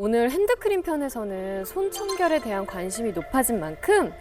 오늘 핸드크림 편에서는 손 청결에 대한 관심이 높아진 만큼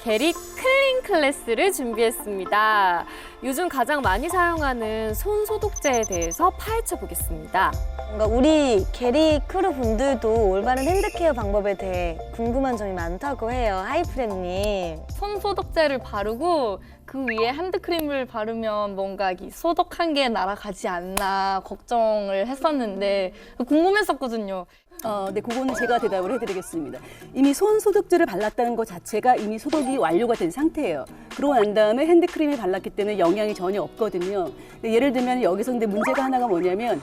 게리 클린 클래스를 준비했습니다. 요즘 가장 많이 사용하는 손 소독제에 대해서 파헤쳐 보겠습니다. 뭔가 우리 게리 크루 분들도 올바른 핸드케어 방법에 대해 궁금한 점이 많다고 해요. 하이프렌님. 손 소독제를 바르고 그 위에 핸드크림을 바르면 뭔가 이 소독한 게 날아가지 않나 걱정을 했었는데 궁금했었거든요. 어, 네, 그거는 제가 대답을 해드리겠습니다. 이미 손 소독제를 발랐다는 것 자체가 이미 소독이 완료가 된 상태예요. 그러고 난 다음에 핸드크림을 발랐기 때문에 영향이 전혀 없거든요. 예를 들면 여기서 근데 문제가 하나가 뭐냐면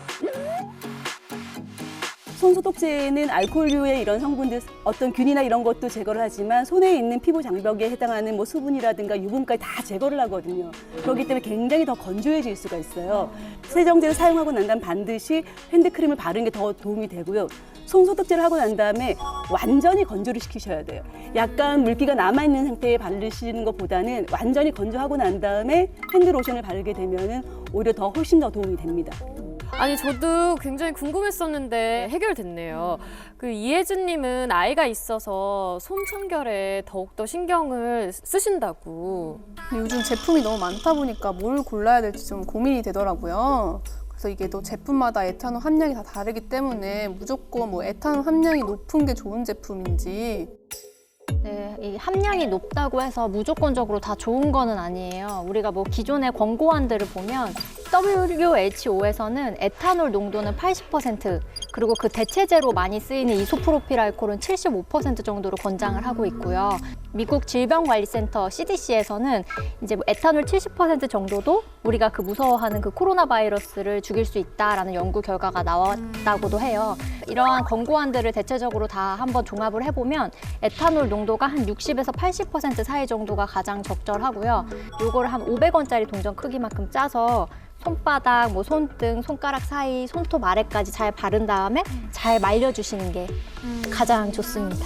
손 소독제에는 알코올류의 이런 성분들 어떤 균이나 이런 것도 제거를 하지만 손에 있는 피부 장벽에 해당하는 뭐 수분이라든가 유분까지 다 제거를 하거든요. 그렇기 때문에 굉장히 더 건조해질 수가 있어요. 세정제를 사용하고 난 다음 반드시 핸드크림을 바르는 게 더 도움이 되고요. 손 소독제를 하고 난 다음에 완전히 건조를 시키셔야 돼요. 약간 물기가 남아있는 상태에 바르시는 것보다는 완전히 건조하고 난 다음에 핸드로션을 바르게 되면은 오히려 더 훨씬 더 도움이 됩니다. 아니 저도 굉장히 궁금했었는데 해결됐네요. 그 이혜준님은 아이가 있어서 손 청결에 더욱더 신경을 쓰신다고. 근데 요즘 제품이 너무 많다 보니까 뭘 골라야 될지 좀 고민이 되더라고요. 그래서 이게 또 제품마다 에탄올 함량이 다 다르기 때문에 무조건 뭐 에탄올 함량이 높은 게 좋은 제품인지 네, 이 함량이 높다고 해서 무조건적으로 다 좋은 거는 아니에요. 우리가 뭐 기존의 권고안들을 보면 WHO에서는 에탄올 농도는 80% 그리고 그 대체제로 많이 쓰이는 이소프로필 알코올은 75% 정도로 권장을 하고 있고요. 미국 질병관리센터 CDC에서는 이제 뭐 에탄올 70% 정도도 우리가 그 무서워하는 그 코로나 바이러스를 죽일 수 있다라는 연구 결과가 나왔다고도 해요. 이러한 권고안들을 대체적으로 다 한번 종합을 해보면 에탄올 농도가 한 60에서 80% 사이 정도가 가장 적절하고요. 요거를 한 500원짜리 동전 크기만큼 짜서 손바닥, 뭐 손등, 손가락 사이, 손톱 아래까지 잘 바른 다음에 잘 말려주시는 게 가장 좋습니다.